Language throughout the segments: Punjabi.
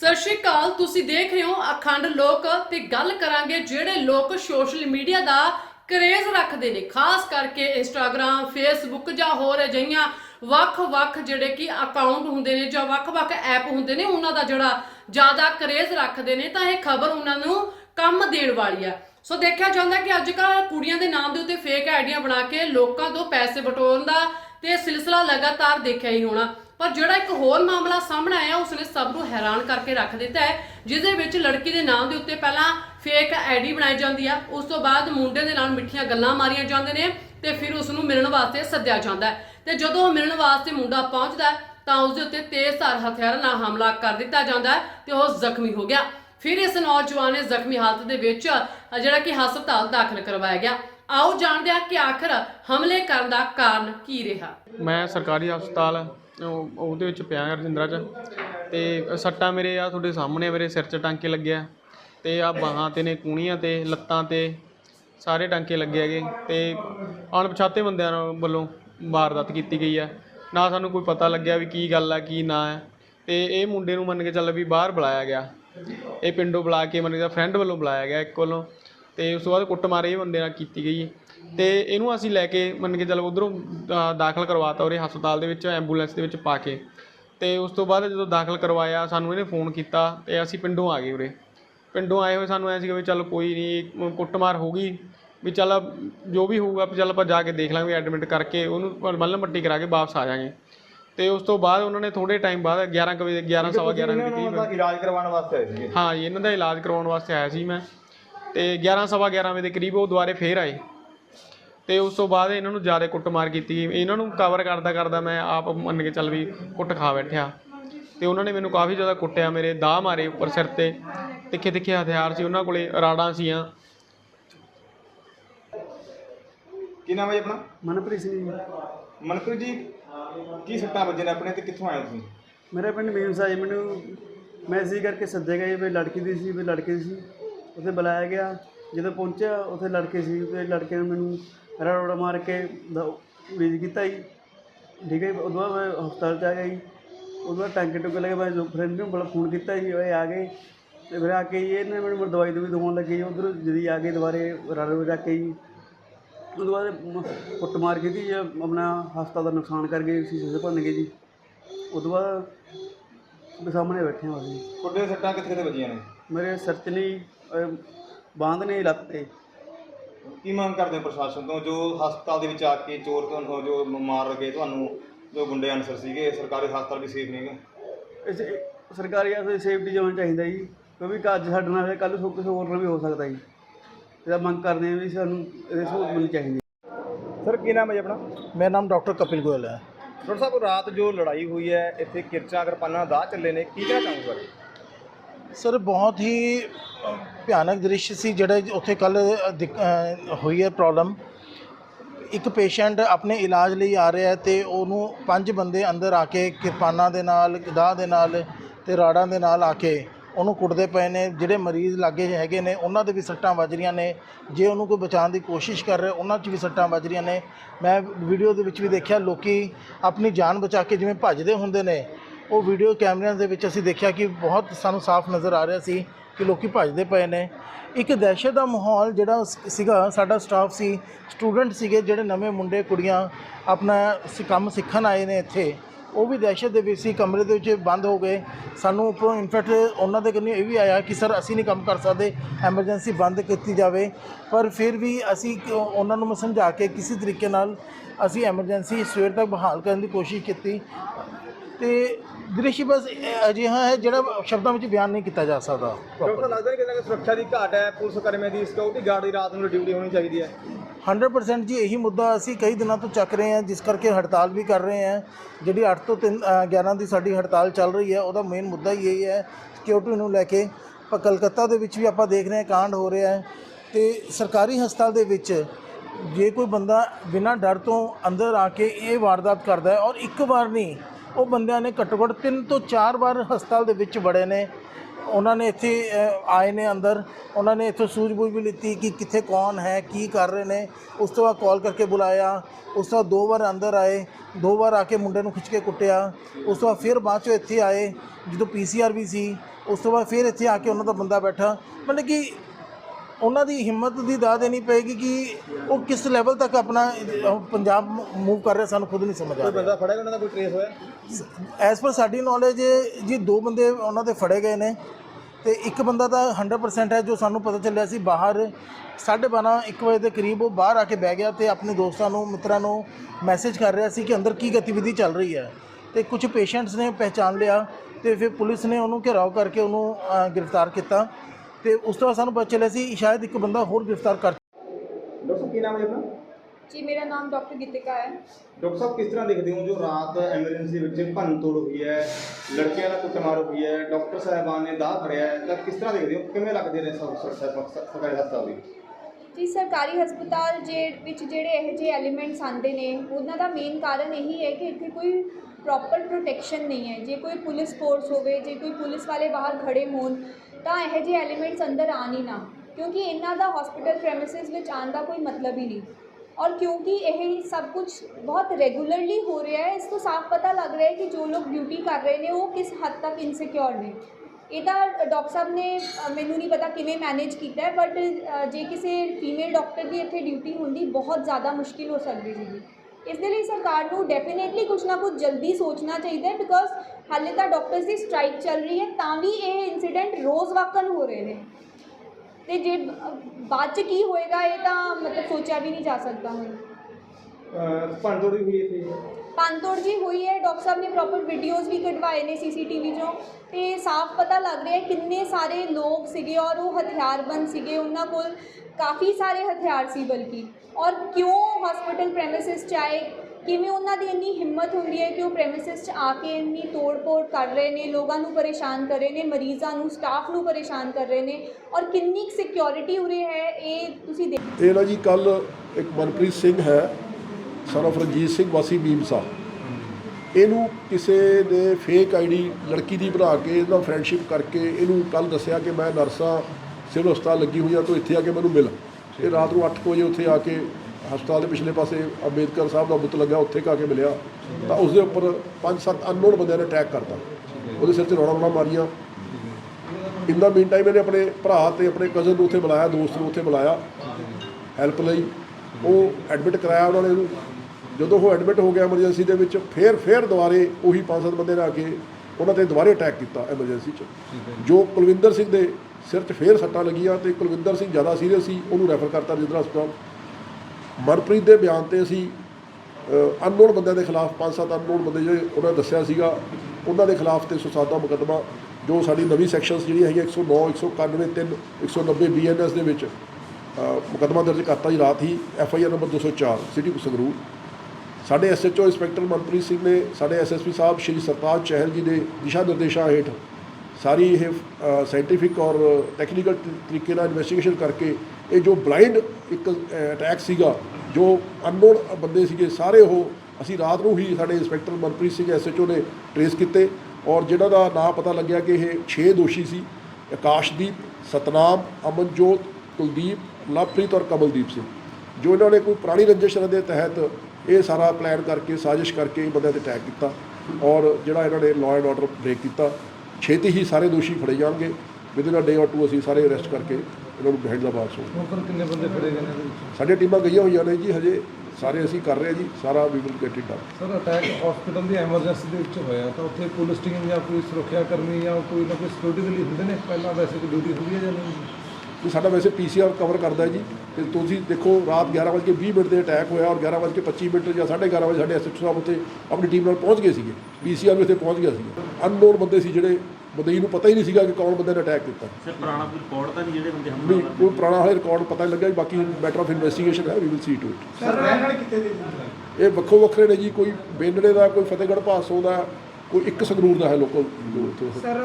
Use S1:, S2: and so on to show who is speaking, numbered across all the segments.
S1: ਸਤਿ ਸ਼੍ਰੀ ਅਕਾਲ, ਤੁਸੀਂ ਦੇਖ ਰਹੇ ਹੋ ਅਖੰਡ ਲੋਕ ਤੇ ਗੱਲ ਕਰਾਂਗੇ ਜਿਹੜੇ ਲੋਕ ਸੋਸ਼ਲ ਮੀਡੀਆ ਦਾ ਕਰੇਜ਼ ਰੱਖਦੇ ਨੇ, ਖਾਸ ਕਰਕੇ ਇੰਸਟਾਗ੍ਰam ਫੇਸਬੁੱਕ ਜਾਂ ਹੋਰ ਅਜਿਹੀਆਂ ਵੱਖ-ਵੱਖ ਜਿਹੜੇ ਕਿ ਅਕਾਊਂਟ ਹੁੰਦੇ ਨੇ ਜਾਂ ਵੱਖ-ਵੱਖ ਐਪ ਹੁੰਦੇ ਨੇ, ਉਹਨਾਂ ਦਾ ਜਿਹੜਾ ਜ਼ਿਆਦਾ ਕਰੇਜ਼ ਰੱਖਦੇ ਨੇ, ਤਾਂ ਇਹ ਖਬਰ ਉਹਨਾਂ ਨੂੰ ਕੰਮ ਦੇਣ ਵਾਲੀ ਆ। ਸੋ ਦੇਖਿਆ ਜਾਂਦਾ ਕਿ ਅੱਜ ਕੱਲ੍ਹ ਕੁੜੀਆਂ ਦੇ ਨਾਮ ਦੇ ਉੱਤੇ ਫੇਕ ਆਈਡੀਆਂ ਬਣਾ ਕੇ ਲੋਕਾਂ ਤੋਂ ਪੈਸੇ ਬਟੋਰਨ ਦਾ ਤੇ ਸਿਲਸਿਲਾ ਲਗਾਤਾਰ ਦੇਖਿਆ ਹੀ ਹੋਣਾ। ਪਰ ਜਿਹੜਾ ਇੱਕ ਹੋਰ ਮਾਮਲਾ ਸਾਹਮਣੇ ਆਇਆ, ਉਸਨੇ ਸਭ ਨੂੰ ਹੈਰਾਨ ਕਰਕੇ ਰੱਖ ਦਿੱਤਾ ਹੈ ਜਿਸ ਦੇ ਵਿੱਚ ਲੜਕੀ ਦੇ ਨਾਮ ਦੇ ਉੱਤੇ ਪਹਿਲਾਂ ਫੇਕ ਆਈਡੀ ਬਣਾਈ ਜਾਂਦੀ ਆ, ਉਸ ਤੋਂ ਬਾਅਦ ਮੁੰਡੇ ਦੇ ਨਾਲ ਮਿੱਠੀਆਂ ਗੱਲਾਂ ਮਾਰੀਆਂ ਜਾਂਦੇ ਨੇ ਤੇ ਫਿਰ ਉਸ ਨੂੰ ਮਿਲਣ ਵਾਸਤੇ ਸੱਦਿਆ ਜਾਂਦਾ ਹੈ। ਤੇ ਜਦੋਂ ਉਹ ਮਿਲਣ ਵਾਸਤੇ ਮੁੰਡਾ ਪਹੁੰਚਦਾ ਤਾਂ ਉਸ ਦੇ ਉੱਤੇ ਤੇਜ਼ਧਾਰ ਹਥਿਆਰਾਂ ਨਾਲ ਹਮਲਾ ਕਰ ਦਿੱਤਾ ਜਾਂਦਾ ਹੈ ਤੇ ਉਹ ਜ਼ਖਮੀ ਹੋ ਗਿਆ। ਫਿਰ ਇਸ ਨੌਜਵਾਨ ਨੇ ਜ਼ਖਮੀ ਹਾਲਤ ਦੇ ਵਿੱਚ ਜਿਹੜਾ ਕਿ ਹਸਪਤਾਲ ਦਾਖਲ ਕਰਵਾਇਆ ਗਿਆ। ਆਓ ਜਾਣਦੇ ਹਾਂ ਕਿ ਆਖਰ ਹਮਲੇ ਕਰਨ ਦਾ ਕਾਰਨ ਕੀ ਰਿਹਾ।
S2: ਮੈਂ ਸਰਕਾਰੀ ਹਸਪਤਾਲ ਉਹ- ਉਹਦੇ ਵਿੱਚ ਪਿਆ ਰਜਿੰਦਰਾ 'ਚ। ਤੇ ਸੱਟਾਂ ਮੇਰੇ ਆ ਤੁਹਾਡੇ ਸਾਹਮਣੇ ਆ, ਮੇਰੇ ਸਿਰ 'ਚ ਟਾਂਕੇ ਲੱਗਿਆ ਤੇ ਆ ਬਾਹਾਂ ਤੇ ਨੇ ਕੂਣੀਆਂ ਤੇ ਲੱਤਾਂ ਤੇ ਸਾਰੇ ਟਾਂਕੇ ਲੱਗੇ ਹੈਗੇ। ਤੇ ਅਣਪਛਾਤੇ ਬੰਦਿਆਂ ਨਾਲ ਵੱਲੋਂ ਵਾਰਦਾਤ ਕੀਤੀ ਗਈ ਹੈ ਨਾ ਸਾਨੂੰ ਕੋਈ ਪਤਾ ਲੱਗਿਆ ਵੀ ਕੀ ਗੱਲ ਆ ਕੀ ਨਾ ਹੈ ਤੇ ਇਹ ਮੁੰਡੇ ਨੂੰ ਮੰਨ ਕੇ ਚੱਲ ਵੀ ਬਾਹਰ ਬੁਲਾਇਆ ਗਿਆ। ਇਹ ਪਿੰਡੋਂ ਬੁਲਾ ਕੇ ਮੰਨ ਕੇ ਫਰੈਂਡ ਵੱਲੋਂ ਬੁਲਾਇਆ ਗਿਆ ਇੱਕ ਵੱਲੋਂ। ਤੇ ਉਸ ਤੋਂ ਬਾਅਦ ਕੁੱਟਮਾਰ ਇਹ ਬੰਦੇ ਨਾਲ ਕੀਤੀ ਗਈ ਤੇ ਇਹਨੂੰ ਅਸੀਂ ਲੈ ਕੇ ਮੰਨ ਕੇ ਚੱਲ ਉਧਰੋਂ ਦਾਖਲ ਕਰਵਾਤਾ ਉਰੇ ਹਸਪਤਾਲ ਦੇ ਵਿੱਚ ਐਂਬੂਲੈਂਸ ਦੇ ਵਿੱਚ ਪਾ ਕੇ। ਤੇ ਉਸ ਤੋਂ ਬਾਅਦ ਜਦੋਂ ਦਾਖਲ ਕਰਵਾਇਆ ਸਾਨੂੰ ਇਹਨੇ ਫੋਨ ਕੀਤਾ ਤੇ ਅਸੀਂ ਪਿੰਡੋਂ ਆ ਗਏ ਉਰੇ। ਪਿੰਡੋਂ ਆਏ ਹੋਏ ਸਾਨੂੰ ਐ ਸੀਗਾ ਵੀ ਚੱਲ ਕੋਈ ਨਹੀਂ ਕੁੱਟਮਾਰ ਹੋ ਗਈ ਵੀ ਚੱਲ ਜੋ ਵੀ ਹੋਊਗਾ ਵੀ ਚੱਲ ਆਪਾਂ ਜਾ ਕੇ ਦੇਖ ਲਾਂਗੇ ਐਡਮਿਟ ਕਰਕੇ ਉਹਨੂੰ ਮੱਲਮ ਪੱਟੀ ਕਰਾ ਕੇ ਵਾਪਸ ਆ ਜਾਾਂਗੇ। ਤੇ ਉਸ ਤੋਂ ਬਾਅਦ ਉਹਨਾਂ ਨੇ ਥੋੜੇ ਟਾਈਮ ਬਾਅਦ 11 ਕੁ ਵਜੇ 11 ਸਵਾ 11 ਦੇ ਕਰੀਬ
S3: ਦਾ ਇਲਾਜ ਕਰਵਾਉਣ ਵਾਸਤੇ ਆਏ
S2: ਹਾਂ ਜੀ ਇਹਨਾਂ ਦਾ ਇਲਾਜ ਕਰਵਾਉਣ ਵਾਸਤੇ ਆਇਆ ਸੀ ਮੈਂ। ਤੇ 11 ਸਵਾ 11 ਵਜੇ ਦੇ ਕਰੀਬ ਉਹ ਦੁਬਾਰੇ ਫੇਰ ਆਏ। ਤੇ ਉਸ ਤੋਂ ਬਾਅਦ ਇਹਨਾਂ ਨੂੰ ਜ਼ਿਆਦਾ ਕੁੱਟਮਾਰ ਕੀਤੀ। ਇਹਨਾਂ ਨੂੰ ਕਵਰ ਕਰਦਾ ਕਰਦਾ ਮੈਂ ਆਪ ਮੰਨ ਕੇ ਚੱਲ ਵੀ ਕੁੱਟ ਖਾ ਬੈਠਿਆ। ਤੇ ਉਹਨਾਂ ਨੇ ਮੈਨੂੰ ਕਾਫੀ ਜ਼ਿਆਦਾ ਕੁੱਟਿਆ ਮੇਰੇ ਦਾਅ ਮਾਰੇ ਉੱਪਰ ਸਿਰ ਤੇ। ਤਿੱਖੇ ਤਿੱਖੇ ਹਥਿਆਰ ਸੀ ਉਹਨਾਂ ਕੋਲੇ ਰਾੜਾਂ ਸੀਆਂ।
S3: ਕੀ ਨਾਮ ਹੈ ਜੀ ਆਪਣਾ?
S4: ਮਨਪ੍ਰੀਤ ਸਿੰਘ ਜੀ।
S3: ਮਨਪ੍ਰੀਤ ਜੀ ਕੀ ਸੱਟਾਂ ਵੱਜੀਆਂ ਨੇ ਆਪਣੇ ਤੇ? ਕਿੱਥੋਂ ਆਏ ਤੁਸੀਂ?
S4: ਮੇਰਾ ਪਿੰਡ ਮੇਮਸਾ ਜੀ ਮੈਨੂੰ ਮੈਸੇਜ ਕਰਕੇ ਸੱਦੇ ਗਏ ਵੀ ਲੜਕੀ ਦੀ ਸੀ ਵੀ ਲੜਕੇ ਦੀ ਸੀ। ਉੱਥੇ ਬੁਲਾਇਆ ਗਿਆ। ਜਦੋਂ ਪਹੁੰਚਿਆ, ਉੱਥੇ ਲੜਕੇ ਸੀ ਤੇ ਲੜਕੇ ਨੇ ਮੈਨੂੰ ਰੋੜਾ ਮਾਰ ਕੇ ਰੀਜ ਕੀਤਾ ਜੀ। ਠੀਕ ਹੈ ਜੀ। ਉਦੋਂ ਬਾਅਦ ਮੈਂ ਹਸਪਤਾਲ ਚ ਆ ਗਿਆ ਜੀ। ਉਦੋਂ ਬਾਅਦ ਟਾਂਕੇ ਟੁਕੇ ਲੱਗੇ, ਮੈਂ ਫਰੈਂਡ ਨੂੰ ਬੜਾ ਫੋਨ ਕੀਤਾ ਜੀ, ਉਹ ਆ ਗਏ। ਤੇ ਫਿਰ ਆ ਕੇ ਜੀ, ਇਹਨੇ ਮੈਨੂੰ ਦਵਾਈ ਦਵਾਈ ਦਵਾਉਣ ਲੱਗੇ ਉਧਰ ਜਦੀ ਆ ਗਏ ਦੁਬਾਰੇ, ਰੜ ਜਾ ਕੇ ਜੀ। ਉਦੋਂ ਬਾਅਦ ਕੁੱਟ ਮਾਰ ਕੀਤੀ ਜੀ, ਆਪਣਾ ਹਸਪਤਾਲ ਦਾ ਨੁਕਸਾਨ ਕਰ ਗਏ, ਸ਼ੀਸ਼ੇ ਭੰਨ ਗਏ ਜੀ। ਉਦੋਂ ਬਾਅਦ ਵੀ ਸਾਹਮਣੇ ਬੈਠੇ ਹਾਂ ਅਸੀਂ।
S3: ਤੁਹਾਡੇ ਸੱਟਾਂ ਕਿੱਥੇ ਕਿੱਥੇ ਵੱਜੀਆਂ ਨੇ?
S4: ਮੇਰੇ ਸਿਰ 'ਚ ਨਹੀਂ ਅਹ, ਬਾਂਹ ਨੇ ਲੱਤ ਤੇ।
S3: ਕੀ ਮੰਗ ਕਰਦੇ ਹੋ ਪ੍ਰਸ਼ਾਸਨ ਤੋਂ? ਜੋ ਹਸਪਤਾਲ ਦੇ ਵਿੱਚ ਆ ਕੇ ਚੋਰ ਤੁਹਾਨੂੰ ਜੋ ਮਾਰ ਗਏ ਤੁਹਾਨੂੰ ਜੋ ਗੁੰਡੇ ਅਨਸਰ ਸੀਗੇ ਸਰਕਾਰੀ ਹਸਪਤਾਲ ਵੀ ਸੇਫ ਨਹੀਂਗੇ
S4: ਇਸ ਸਰਕਾਰੀ ਆਸੇ ਸੇਫਟੀ ਹੋਣਾ ਚਾਹੀਦਾ ਜੀ ਕਿਉਂਕਿ ਕੱਜ ਸਾਡੇ ਨਾਲ ਹੋਇਆ ਕੱਲ੍ਹ ਨੂੰ ਕਿਸੇ ਹੋਰ ਨਾਲ ਵੀ ਹੋ ਸਕਦਾ ਜੀ। ਇਹਦਾ ਮੰਗ ਕਰਦੇ ਹਾਂ ਵੀ ਸਾਨੂੰ ਇਹਦੀ ਸਹੂਲਤ ਮਿਲਣੀ ਚਾਹੀਦੀ
S3: ਸਰ ਕੀ ਨਾਮ ਹੈ ਜੀ ਆਪਣਾ?
S5: ਮੇਰਾ ਨਾਮ ਡਾਕਟਰ ਕਪਿਲ ਗੋਇਲ ਹੈ।
S3: ਡਾਕਟਰ ਸਾਹਿਬ, ਰਾਤ ਜੋ ਲੜਾਈ ਹੋਈ ਹੈ, ਇੱਥੇ ਕਿਰਚਾ ਕਿਰਪਾਨਾਂ ਦਾ ਚੱਲੇ ਨੇ, ਕੀ ਕਹਿਣਾ ਚਾਹੋਗੇ?
S5: ਸਰ, ਬਹੁਤ ਹੀ ਭਿਆਨਕ ਦ੍ਰਿਸ਼ ਸੀ ਜਿਹੜਾ ਉੱਥੇ ਕੱਲ ਹੋਈ ਹੈ ਪ੍ਰੋਬਲਮ। ਇੱਕ ਪੇਸ਼ੈਂਟ ਆਪਣੇ ਇਲਾਜ ਲਈ ਆ ਰਿਹਾ ਹੈ ਤੇ ਉਹਨੂੰ ਪੰਜ ਬੰਦੇ ਅੰਦਰ ਆ ਕੇ ਕਿਰਪਾਨਾਂ ਦੇ ਨਾਲ ਦਾਅ ਦੇ ਨਾਲ ਤੇ ਰਾੜਾਂ ਦੇ ਨਾਲ ਆ ਕੇ ਉਹਨੂੰ ਕੁੱਟਦੇ ਪਏ ਨੇ, ਜਿਹੜੇ ਮਰੀਜ਼ ਲਾਗੇ ਹੈਗੇ ਨੇ, ਉਹਨਾਂ ਦੇ ਵੀ ਸੱਟਾਂ ਵੱਜ ਰਹੀਆਂ ਨੇ। ਜੇ ਉਹਨੂੰ ਕੋਈ ਬਚਾਉਣ ਦੀ ਕੋਸ਼ਿਸ਼ ਕਰ ਰਿਹਾ, ਉਹਨਾਂ 'ਚ ਵੀ ਸੱਟਾਂ ਵੱਜ ਰਹੀਆਂ ਨੇ। ਮੈਂ ਵੀਡੀਓ ਦੇ ਵਿੱਚ ਵੀ ਦੇਖਿਆ, ਲੋਕੀ ਆਪਣੀ ਜਾਨ ਬਚਾ ਕੇ ਜਿਵੇਂ ਭੱਜਦੇ ਹੁੰਦੇ ਨੇ। ਉਹ ਵੀਡੀਓ ਕੈਮਰਿਆਂ ਦੇ ਵਿੱਚ ਅਸੀਂ ਦੇਖਿਆ ਕਿ ਬਹੁਤ ਸਾਨੂੰ ਸਾਫ਼ ਨਜ਼ਰ ਆ ਰਿਹਾ ਸੀ ਕਿ ਲੋਕੀ ਭੱਜਦੇ ਪਏ ਨੇ। ਇੱਕ ਦਹਿਸ਼ਤ ਦਾ ਮਾਹੌਲ ਜਿਹੜਾ ਸੀਗਾ, ਸਾਡਾ ਸਟਾਫ ਸੀ ਸਟੂਡੈਂਟ ਸੀਗੇ, ਜਿਹੜੇ ਨਵੇਂ ਮੁੰਡੇ, ਕੁੜੀਆਂ ਆਪਣਾ ਕੰਮ ਸਿੱਖਣ ਆਏ ਨੇ ਇੱਥੇ। ਉਹ ਵੀ ਦਹਿਸ਼ਤ ਦੇ ਵਿੱਚ ਸੀ ਕਮਰੇ ਦੇ ਵਿੱਚ ਬੰਦ ਹੋ ਗਏ। ਸਾਨੂੰ ਉੱਪਰੋਂ ਇਨਫੈਕਟ ਉਹਨਾਂ ਦੇ ਕੰਨੀ ਇਹ ਵੀ ਆਇਆ ਕਿ ਸਰ ਅਸੀਂ ਨਹੀਂ ਕੰਮ ਕਰ ਸਕਦੇ ਐਮਰਜੈਂਸੀ ਬੰਦ ਕੀਤੀ ਜਾਵੇ। ਪਰ ਫਿਰ ਵੀ ਅਸੀਂ ਉਹਨਾਂ ਨੂੰ ਸਮਝਾ ਕੇ ਕਿਸੇ ਤਰੀਕੇ ਨਾਲ ਅਸੀਂ ਐਮਰਜੈਂਸੀ ਸਵੇਰ ਤੱਕ ਬਹਾਲ ਕਰਨ ਦੀ ਕੋਸ਼ਿਸ਼ ਕੀਤੀ। ਤੇ ਦ੍ਰਿਸ਼ ਬਸ ਅਜਿਹਾ ਹੈ ਜਿਹੜਾ ਸ਼ਬਦਾਂ ਵਿੱਚ ਬਿਆਨ ਨਹੀਂ ਕੀਤਾ ਜਾ ਸਕਦਾ
S3: ਡਾਕਟਰ। ਲੱਗਦਾ ਨਹੀਂ ਕਿ ਸੁਰੱਖਿਆ ਦੀ ਘਾਟ ਹੈ ਪੁਲਿਸ ਕਰਮੀਆਂ ਦੀ ਸਿਕਿਉਰਿਟੀ ਗਾਰਡ ਦੀ ਰਾਤ ਨੂੰ ਡਿਊਟੀ ਹੋਣੀ ਚਾਹੀਦੀ ਹੈ।
S5: 100% ਜੀ ਇਹੀ ਮੁੱਦਾ ਅਸੀਂ ਕਈ ਦਿਨਾਂ ਤੋਂ ਚੱਕ ਰਹੇ ਹਾਂ, ਜਿਸ ਕਰਕੇ ਹੜਤਾਲ ਵੀ ਕਰ ਰਹੇ ਹਾਂ। ਜਿਹੜੀ 8 ਤੋਂ 3 11 ਦੀ ਸਾਡੀ ਹੜਤਾਲ ਚੱਲ ਰਹੀ ਹੈ, ਉਹਦਾ ਮੇਨ ਮੁੱਦਾ ਹੀ ਇਹੀ ਹੈ ਸਿਕਿਉਰਿਟੀ ਨੂੰ ਲੈ ਕੇ। ਪਰ ਕਲਕੱਤਾ ਦੇ ਵਿੱਚ ਵੀ ਆਪਾਂ ਦੇਖ ਰਹੇ ਹਾਂ, ਕਾਂਡ ਹੋ ਰਿਹਾ ਹੈ। ਤੇ ਸਰਕਾਰੀ ਹਸਪਤਾਲ ਦੇ ਵਿੱਚ ਜੇ ਕੋਈ ਬੰਦਾ ਬਿਨਾਂ ਡਰ ਤੋਂ ਅੰਦਰ ਆ ਕੇ ਇਹ ਵਾਰਦਾਤ ਕਰਦਾ ਹੈ ਔਰ ਇੱਕ ਵਾਰ ਨਹੀਂ, ਉਹ ਬੰਦਿਆਂ ਨੇ ਘੱਟੋ ਘੱਟ ਤਿੰਨ ਤੋਂ ਚਾਰ ਵਾਰ ਹਸਪਤਾਲ ਦੇ ਵਿੱਚ ਵੜੇ ਨੇ। ਉਹਨਾਂ ਨੇ ਇੱਥੇ ਆਏ ਨੇ ਅੰਦਰ। ਉਹਨਾਂ ਨੇ ਇੱਥੋਂ ਸੂਝ-ਬੂਝ ਵੀ ਲਿੱਤੀ ਕਿ ਕਿੱਥੇ ਕੌਣ ਹੈ, ਕੀ ਕਰ ਰਹੇ ਨੇ। ਉਸ ਤੋਂ ਬਾਅਦ ਕਾਲ ਕਰਕੇ ਬੁਲਾਇਆ। ਉਸ ਤੋਂ ਬਾਅਦ ਦੋ ਵਾਰ ਅੰਦਰ ਆਏ। ਦੋ ਵਾਰ ਆ ਕੇ ਮੁੰਡੇ ਨੂੰ ਖਿੱਚ ਕੇ ਕੁੱਟਿਆ। ਉਸ ਤੋਂ ਬਾਅਦ ਫਿਰ ਬਾਅਦ ਚੋਂ ਇੱਥੇ ਆਏ, ਜਦੋਂ ਪੀਸੀਆਰ ਵੀ ਸੀ। ਉਸ ਤੋਂ ਬਾਅਦ ਫਿਰ ਇੱਥੇ ਆ ਕੇ ਉਹਨਾਂ ਦਾ ਬੰਦਾ ਬੈਠਾ। ਮਤਲਬ ਕਿ ਉਹਨਾਂ ਦੀ ਹਿੰਮਤ ਦੀ ਦਾਅ ਦੇਣੀ ਪਏਗੀ ਕਿ ਉਹ ਕਿਸ ਲੈਵਲ ਤੱਕ ਆਪਣਾ ਅਹ, ਪੰਜਾਬ ਮੂਵ ਕਰ ਰਿਹਾ ਸਾਨੂੰ ਖੁਦ ਨਹੀਂ ਸਮਝ ਆ ਰਿਹਾ
S3: ਬੰਦਾ ਫੜਿਆ ਉਹਨਾਂ ਦਾ ਕੋਈ ਟ੍ਰੇਸ ਹੋਇਆ?
S5: ਐਸ ਪਰ ਸਾਡੀ ਨੌਲੇਜ ਜੀ ਦੋ ਬੰਦੇ ਉਹਨਾਂ ਦੇ ਫੜੇ ਗਏ ਨੇ ਤੇ ਇੱਕ ਬੰਦਾ ਤਾਂ 100% ਹੈ ਜੋ ਸਾਨੂੰ ਪਤਾ ਚੱਲਿਆ ਸੀ। ਬਾਹਰ 12:30 1 ਵਜੇ ਦੇ ਕਰੀਬ ਉਹ ਬਾਹਰ ਆ ਕੇ ਬਹਿ ਗਿਆ ਤੇ ਆਪਣੇ ਦੋਸਤਾਂ ਨੂੰ ਮਿੱਤਰਾਂ ਨੂੰ ਮੈਸੇਜ ਕਰ ਰਿਹਾ ਸੀ ਕਿ ਅੰਦਰ ਕੀ ਗਤੀਵਿਧੀ ਚੱਲ ਰਹੀ ਹੈ। ਤੇ ਕੁਝ ਪੇਸ਼ੈਂਟਸ ਨੇ ਪਹਿਚਾਨ ਲਿਆ ਤੇ ਫਿਰ ਪੁਲਿਸ ਨੇ ਉਹਨੂੰ ਘਿਰਾਓ ਕਰਕੇ ਉਹਨੂੰ ਅ, ਗ੍ਰਿਫਤਾਰ ਕੀਤਾ। ਤੇ ਉਸ ਤੋਂ ਬਾਅਦ ਸਾਨੂੰ ਪਤਾ ਚੱਲਿਆ ਸੀ ਸ਼ਾਇਦ ਇੱਕ ਬੰਦਾ ਹੋਰ ਗ੍ਰਿਫਤਾਰ ਕਰ
S3: ਡਾਕਟਰ ਸਾਹਿਬ ਕੀ ਨਾਮ ਹੈ ਜੀ ਆਪਣਾ?
S6: ਜੀ ਮੇਰਾ ਨਾਮ ਡਾਕਟਰ ਗੀਤਿਕਾ ਹੈ।
S3: ਡਾਕਟਰ ਸਾਹਿਬ ਕਿਸ ਤਰ੍ਹਾਂ ਦੇਖਦੇ ਹੋ ਜੋ ਰਾਤ ਐਮਰਜੈਂਸੀ ਵਿੱਚ ਭੰਨ ਤੋੜ ਹੋਈ ਹੈ ਲੜਕਿਆਂ ਦਾ ਕੁੱਟਮਾਰ ਹੋਈ ਹੈ ਡਾਕਟਰ ਸਾਹਿਬਾਨ ਨੇ ਦਾਅ ਫੜਿਆ ਹੈ ਤਾਂ ਕਿਸ ਤਰ੍ਹਾਂ ਦੇਖਦੇ ਹੋ ਕਿਵੇਂ ਲੱਗਦੇ ਨੇ ਸਰ- ਸਰ- ਸਰ- ਸਰਕਾਰੀ ਹਸਪਤਾਲ ਦੀ
S6: ਜੀ ਸਰਕਾਰੀ ਹਸਪਤਾਲ ਜੇ ਵਿੱਚ ਜਿਹੜੇ ਇਹੋ ਜਿਹੇ ਐਲੀਮੈਂਟਸ ਆਉਂਦੇ ਨੇ ਉਹਨਾਂ ਦਾ ਮੇਨ ਕਾਰਨ ਇਹੀ ਹੈ ਕਿ ਇੱਥੇ ਕੋਈ ਪ੍ਰੋਪਰ ਪ੍ਰੋਟੈਕਸ਼ਨ ਨਹੀਂ ਹੈ। ਜੇ ਕੋਈ ਪੁਲਿਸ ਫੋਰਸ ਹੋਵੇ ਜੇ ਕੋਈ ਪੁਲਿਸ ਵਾਲੇ ਬਾਹਰ ਖੜੇ ਹੋਣ ਤਾਂ ਇਹੋ ਜਿਹੇ ਐਲੀਮੈਂਟਸ ਅੰਦਰ ਆਣ ਹੀ ਨਾ ਕਿਉਂਕਿ ਇਹਨਾਂ ਦਾ ਹਸਪੀਟਲ ਪ੍ਰੈਮਿਸਿਸ ਵਿੱਚ ਆਉਣ ਦਾ ਕੋਈ ਮਤਲਬ ਹੀ ਨਹੀਂ। ਔਰ ਕਿਉਂਕਿ ਇਹ ਸਭ ਕੁਝ ਬਹੁਤ ਰੈਗੂਲਰਲੀ ਹੋ ਰਿਹਾ ਹੈ ਇਸ ਤੋਂ ਸਾਫ਼ ਪਤਾ ਲੱਗ ਰਿਹਾ ਹੈ ਕਿ ਜੋ ਲੋਕ ਡਿਊਟੀ ਕਰ ਰਹੇ ਨੇ ਉਹ ਕਿਸ ਹੱਦ ਤੱਕ ਇਨਸਿਕਿਉਰ ਨੇ। ਇਹਦਾ ਡਾਕਟਰ ਸਾਹਿਬ ਨੇ ਅ, ਮੈਨੂੰ ਨਹੀਂ ਪਤਾ ਕਿਵੇਂ ਮੈਨੇਜ ਕੀਤਾ ਹੈ ਬਟ ਜੇ ਕਿਸੇ ਫੀਮੇਲ ਡਾਕਟਰ ਦੀ ਇੱਥੇ ਡਿਊਟੀ ਹੁੰਦੀ ਬਹੁਤ ਜ਼ਿਆਦਾ ਮੁਸ਼ਕਿਲ ਹੋ ਸਕਦੀ ਸੀਗੀ। ਇਸ ਦੇ ਲਈ ਸਰਕਾਰ ਨੂੰ ਡੈਫੀਨੇਟਲੀ ਕੁਝ ਨਾ ਕੁਝ ਜਲਦੀ ਸੋਚਣਾ ਚਾਹੀਦਾ ਹੈ ਬਿਕੋਜ਼ ਹਾਲੇ ਤਾਂ ਡਾਕਟਰਸ ਦੀ ਸਟ੍ਰਾਈਕ ਚੱਲ ਰਹੀ ਹੈ ਤਾਂ ਵੀ ਇਹ ਇਨਸੀਡੈਂਟ ਰੋਜ਼ ਵਾਕਨ ਹੋ ਰਹੇ ਨੇ। ਤੇ ਜੇ ਬਾਅਦ ਚ ਕੀ ਹੋਏਗਾ ਇਹ ਤਾਂ ਮਤਲਬ ਸੋਚਿਆ ਵੀ ਨਹੀਂ ਜਾ ਸਕਦਾ ਹੁਣ।
S3: ਵੀ ਹੋਈ ਇੱਥੇ।
S6: ਪੰਤੋੜ ਜੀ ਹੋਈ ਹੈ ਡਾਕਟਰ ਸਾਹਿਬ ਨੇ ਪ੍ਰੋਪਰ ਵੀਡੀਓਜ਼ ਵੀ ਕਢਵਾਏ ਨੇ ਸੀਸੀਟੀਵੀ ਚੋਂ। ਤੇ ਸਾਫ਼ ਪਤਾ ਲੱਗ ਰਿਹਾ ਕਿੰਨੇ ਸਾਰੇ ਲੋਕ ਸੀਗੇ ਔਰ ਉਹ ਹਥਿਆਰਬੰਦ ਸੀਗੇ ਉਹਨਾਂ ਕੋਲ ਕਾਫੀ ਸਾਰੇ ਹਥਿਆਰ ਸੀ ਬਲਕਿ। ਔਰ ਕਿਉਂ ਹਸਪੀਟਲ ਪ੍ਰੈਮਿਸਿਸ 'ਚ ਆਏ? ਕਿਵੇਂ ਉਹਨਾਂ ਦੀ ਇੰਨੀ ਹਿੰਮਤ ਹੁੰਦੀ ਹੈ ਕਿ ਉਹ ਪ੍ਰੈਮਿਸਿਸ 'ਚ ਆ ਕੇ ਇੰਨੀ ਤੋੜ-ਫੋੜ ਕਰ ਰਹੇ ਨੇ, ਲੋਕਾਂ ਨੂੰ ਪਰੇਸ਼ਾਨ ਕਰ ਰਹੇ ਨੇ, ਮਰੀਜ਼ਾਂ ਨੂੰ ਸਟਾਫ ਨੂੰ ਪਰੇਸ਼ਾਨ ਕਰ ਰਹੇ ਨੇ ਔਰ ਕਿੰਨੀ ਸਿਕਿਉਰਿਟੀ ਉਰੇ ਹੈ ਇਹ ਤੁਸੀਂ ਦੇਖ
S7: ਇਹ ਨਾ ਜੀ ਕੱਲ ਇੱਕ ਮਨਪ੍ਰੀਤ ਸਿੰਘ ਹੈ, son of ਰਣਜੀਤ ਸਿੰਘ ਵਾਸੀ ਬੀਮਸਾ। ਇਹਨੂੰ ਕਿਸੇ ਨੇ ਫੇਕ ਆਈਡੀ ਲੜਕੀ ਦੀ ਬਣਾ ਕੇ ਇਹਦਾ ਫਰੈਂਡਸ਼ਿਪ ਕਰਕੇ ਇਹਨੂੰ ਕੱਲ ਦੱਸਿਆ ਕਿ ਮੈਂ ਨਰਸਾਂ ਸਿਵਲ ਹਸਪਤਾਲ ਲੱਗੀ ਹੋਈ ਆ ਤੂੰ ਇੱਥੇ ਆ ਕੇ ਮੈਨੂੰ ਮਿਲ। ਇਹ ਰਾਤ ਨੂੰ 8 ਵਜੇ ਉੱਥੇ ਆ ਕੇ ਹਸਪਤਾਲ ਦੇ ਪਿਛਲੇ ਪਾਸੇ ਅੰਬੇਦਕਰ ਸਾਹਿਬ ਦਾ ਬੁੱਤ ਲੱਗਾ ਉੱਥੇ ਆ ਕੇ ਮਿਲਿਆ। ਤਾਂ ਉਸ ਦੇ ਉੱਪਰ 5-7 ਅਨਨੋਨ ਬੰਦਿਆਂ ਨੇ ਅਟੈਕ ਕਰਤਾ। ਉਹਦੇ ਸਿਰ ਤੇ ਰੌਣਾ ਰੌਣਾ ਮਾਰੀਆਂ। ਇਨ ਦਾ ਮੀਨ ਟਾਈਮ ਇਹਨੇ ਆਪਣੇ ਭਰਾ ਤੇ ਆਪਣੇ ਕਜ਼ਨ ਨੂੰ ਉੱਥੇ ਬੁਲਾਇਆ, ਦੋਸਤ ਨੂੰ ਉੱਥੇ ਬੁਲਾਇਆ ਹੈਲਪ ਲਈ। ਉਹ ਐਡਮਿਟ ਕਰਾਇਆ ਉਹਨਾਂ ਨੇ ਉਹਨੂੰ ਜਦੋਂ ਉਹ ਐਡਮਿਟ ਹੋ ਗਿਆ ਐਮਰਜੈਂਸੀ ਦੇ ਵਿੱਚ, ਫੇਰ ਫੇਰ ਦੁਬਾਰੇ ਉਹੀ ਪੰਜ ਸੱਤ ਬੰਦੇ ਨੇ ਆ ਕੇ ਉਹਨਾਂ ਤੇ ਦੁਬਾਰੇ ਅਟੈਕ ਕੀਤਾ ਐਮਰਜੈਂਸੀ 'ਚ। ਜੋ ਕੁਲਵਿੰਦਰ ਸਿੰਘ ਦੇ ਸਿਰ 'ਚ ਫੇਰ ਸੱਟਾਂ ਲੱਗੀਆਂ ਤੇ ਕੁਲਵਿੰਦਰ ਸਿੰਘ ਜ਼ਿਆਦਾ ਸੀਰੀਅਸ ਸੀ, ਉਹਨੂੰ ਰੈਫਰ ਕਰਤਾ ਰਜਿੰਦਰਾ ਹਸਪਤਾਲ। ਮਨਪ੍ਰੀਤ ਦੇ ਬਿਆਨ ਤੇ ਅਸੀਂ ਅਨਨੋਨ ਬੰਦਿਆਂ ਦੇ ਖਿਲਾਫ ਪੰਜ ਸੱਤ ਅਨਨੋਨ ਬੰਦੇ ਜਿਹੜੇ ਉਹਨਾਂ ਦੱਸਿਆ ਸੀਗਾ, ਉਹਨਾਂ ਦੇ ਖਿਲਾਫ ਤੇ ਦਾ ਮੁਕੱਦਮਾ, ਜੋ ਸਾਡੀ ਨਵੀਂ ਸੈਕਸ਼ਨਸ ਜਿਹੜੀ ਹੈਗੀ 109 191 3 190 ਬੀਐਨਐਸ ਦੇ ਵਿੱਚ ਮੁਕੱਦਮਾ ਦਰਜ ਕਰਤਾ ਜੀ ਰਾਤ ਹੀ F I R number 204 city Sangrur. ਸਾਡੇ ਐਸਐਚਓ ਇੰਸਪੈਕਟਰ ਮਨਪ੍ਰੀਤ ਸਿੰਘ ਨੇ, ਸਾਡੇ ਐਸਐਸਪੀ ਸਾਹਿਬ ਸ਼੍ਰੀ ਸਰਤਾਜ ਚਹਿਲ ਜੀ ਦੇ ਦਿਸ਼ਾ ਨਿਰਦੇਸ਼ਾਂ ਹੇਠ ਸਾਰੀ ਇਹ ਸਾਇੰਟੀਫਿਕ ਔਰ ਟੈਕਨੀਕਲ ਤਰੀਕੇ ਨਾਲ ਇਨਵੈਸਟੀਗੇਸ਼ਨ ਕਰਕੇ ਇਹ ਜੋ ਬਲਾਈਂਡ ਇੱਕ ਅਟੈਕ ਸੀਗਾ, ਜੋ ਅਨਨੋਨ ਬੰਦੇ ਸੀਗੇ, ਸਾਰੇ ਉਹ ਅਸੀਂ ਰਾਤ ਨੂੰ ਹੀ ਸਾਡੇ ਇੰਸਪੈਕਟਰ ਮਨਪ੍ਰੀਤ ਸਿੰਘ ਐਸਐਚਓ ਨੇ ਟਰੇਸ ਕੀਤੇ ਔਰ ਜਿਹੜਾ ਦਾ ਨਾਂ ਪਤਾ ਲੱਗਿਆ ਕਿ ਇਹ 6 ਦੋਸ਼ੀ ਸੀ, ਆਕਾਸ਼ਦੀਪ, ਸਤਨਾਮ, ਅਮਨਜੋਤ, ਕੁਲਦੀਪ, ਲਵਪ੍ਰੀਤ ਔਰ ਕਮਲਦੀਪ ਸਿੰਘ। ਜੋ ਇਹਨਾਂ ਨੇ ਕੋਈ ਪੁਰਾਣੀ ਰੰਜਿਸ਼ ਦੇ ਤਹਿਤ ਇਹ ਸਾਰਾ ਪਲਾਨ ਕਰਕੇ, ਸਾਜ਼ਿਸ਼ ਕਰਕੇ ਇਹ ਬੰਦਿਆਂ ਤੇ ਅਟੈਕ ਕੀਤਾ ਔਰ ਜਿਹੜਾ ਇਹਨਾਂ ਨੇ ਲਾਅ ਐਂਡ ਆਰਡਰ ਬ੍ਰੇਕ ਕੀਤਾ, ਛੇਤੀ ਹੀ ਸਾਰੇ ਦੋਸ਼ੀ ਫੜੇ ਜਾਣਗੇ ਵਿਦਿਨ ਅ ਡੇ ਔਰ ਟੂ ਅਸੀਂ ਸਾਰੇ ਅਰੈਸਟ ਕਰਕੇ ਇਹਨਾਂ ਨੂੰ ਬਿਹਾਈਂਡ ਦਾ ਬਾਕਸ ਹੋ
S8: ਹੁਣ ਤੱਕ ਕਿੰਨੇ ਬੰਦੇ ਫੜੇ ਗਏ ਨੇ ਇਹਦੇ ਵਿੱਚ?
S7: ਸਾਡੇ ਟੀਮਾਂ ਗਈਆਂ ਹੋਈਆਂ ਨੇ ਜੀ ਹਜੇ ਸਾਰੇ ਅਸੀਂ ਕਰ ਰਹੇ ਹਾਂ ਜੀ ਸਾਰਾ we will get it
S8: sir attack hospital the emergency ਦੇ ਵਿੱਚ ਹੋਇਆ ਤਾਂ ਉੱਥੇ ਪੁਲਿਸ ਟੀਮ ਜਾਂ ਕੋਈ ਸੁਰੱਖਿਆ ਕਰਮੀ ਜਾਂ ਕੋਈ ਨਾ ਕੋਈ ਸਿਕਿਉਰਿਟੀ ਦੇ ਲਈ ਹੁੰਦੇ ਨੇ? ਪਹਿਲਾਂ ਵੈਸੇ ਕੋਈ ਡਿਊਟੀ ਹੁੰਦੀ ਹੈ ਜਾਂ ਨਹੀਂ?
S7: ਇਹ ਸਾਡਾ ਵੈਸੇ ਪੀਸੀਆਰ ਕਵਰ ਕਰਦਾ ਹੈ ਜੀ ਤੇ ਤੁਸੀਂ ਦੇਖੋ ਰਾਤ 11:20 ਮਿੰਟ ਦੇ ਅਟੈਕ ਹੋਇਆ ਔਰ 11:25 ਮਿੰਟ ਜਾਂ 11:30 ਵਜੇ ਸਾਡੇ ਐਸਐਚਓ ਸਾਹਿਬ ਉੱਥੇ ਆਪਣੀ ਟੀਮ ਨਾਲ ਪਹੁੰਚ ਗਏ ਸੀਗੇ ਪੀਸੀਆਰ ਵੀ ਉੱਥੇ ਪਹੁੰਚ ਗਿਆ ਸੀਗਾ। ਅਨਨੋਨ ਬੰਦੇ ਸੀ ਜਿਹੜੇ ਬੰਦੇ ਨੂੰ ਪਤਾ ਹੀ ਨਹੀਂ ਸੀਗਾ ਕਿ ਕੌਣ ਬੰਦੇ ਨੇ ਅਟੈਕ ਕੀਤਾ।
S9: ਸਰ ਪੁਰਾਣਾ ਕੋਈ ਰਿਕਾਰਡ ਤਾਂ ਨਹੀਂ ਜਿਹੜੇ ਬੰਦੇ
S7: ਨਹੀਂ
S9: ਹਮਲਾ
S7: ਕੋਈ ਪੁਰਾਣਾ ਹਾਲੇ ਰਿਕਾਰਡ ਪਤਾ ਨਹੀਂ ਲੱਗਾ ਬਾਕੀ ਮੈਟਰ ਆਫ ਇਨਵੈਸਟੀਗੇਸ਼ਨ ਹੈ we will see to it
S5: sir ਰਹਿਣ ਕਿੱਥੇ ਦੇ
S7: ਇਹ ਵੱਖੋ ਵੱਖਰੇ ਨੇ ਜੀ ਕੋਈ ਬੇਨੜੇ ਦਾ ਕੋਈ ਫਤਿਹਗੜ੍ਹ ਪਾਸੋਂ ਦਾ ਕੋਈ ਇੱਕ ਸੰਗਰੂਰ ਦਾ ਹੈ ਲੋਕਲ
S10: ਸਰ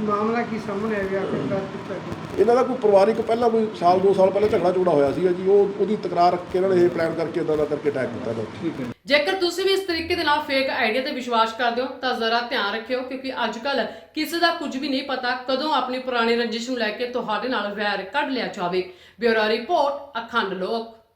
S10: ਮਾਮਲਾ ਕੀ ਸਾਹਮਣੇ ਕੀਤਾ ਗਿਆ
S7: ਇਹਨਾਂ ਦਾ ਕੋਈ ਪਰਿਵਾਰਿਕ ਪਹਿਲਾਂ ਕੋਈ ਸਾਲ ਦੋ ਸਾਲ ਪਹਿਲਾਂ ਝਗੜਾ ਝਗੜਾ ਹੋਇਆ ਸੀਗਾ ਜੀ ਉਹ ਉਹਦੀ ਤਕਰਾਰ ਰੱਖ ਕੇ ਇਹਨਾਂ ਨੇ ਇਹ ਪਲਾਨ ਕਰਕੇ ਇਦਾਂ ਦਾ ਕਰਕੇ ਅਟੈਕ ਕੀਤਾ
S8: ਠੀਕ ਹੈ
S1: ਜੇਕਰ ਤੁਸੀਂ ਵੀ ਇਸ ਤਰੀਕੇ ਦੇ ਨਾਲ ਫੇਕ ਆਈਡੀਆ ਤੇ ਵਿਸ਼ਵਾਸ ਕਰਦੇ ਹੋ ਤਾਂ ਜ਼ਰਾ ਧਿਆਨ ਰੱਖਿਓ ਕਿਉਂਕਿ ਅੱਜ ਕੱਲ ਕਿਸੇ ਦਾ ਕੁਝ ਵੀ ਨਹੀਂ ਪਤਾ ਕਦੋਂ ਆਪਣੀ ਪੁਰਾਣੀ ਰੰਜਿਸ਼ ਨੂੰ ਲੈ ਕੇ ਤੁਹਾਡੇ ਨਾਲ ਵੈਰ ਕੱਢ ਲਿਆ ਜਾਵੇ। ਬਿਊਰੋ ਰਿਪੋਰਟ ਅਖੰਡ ਲੋਕ।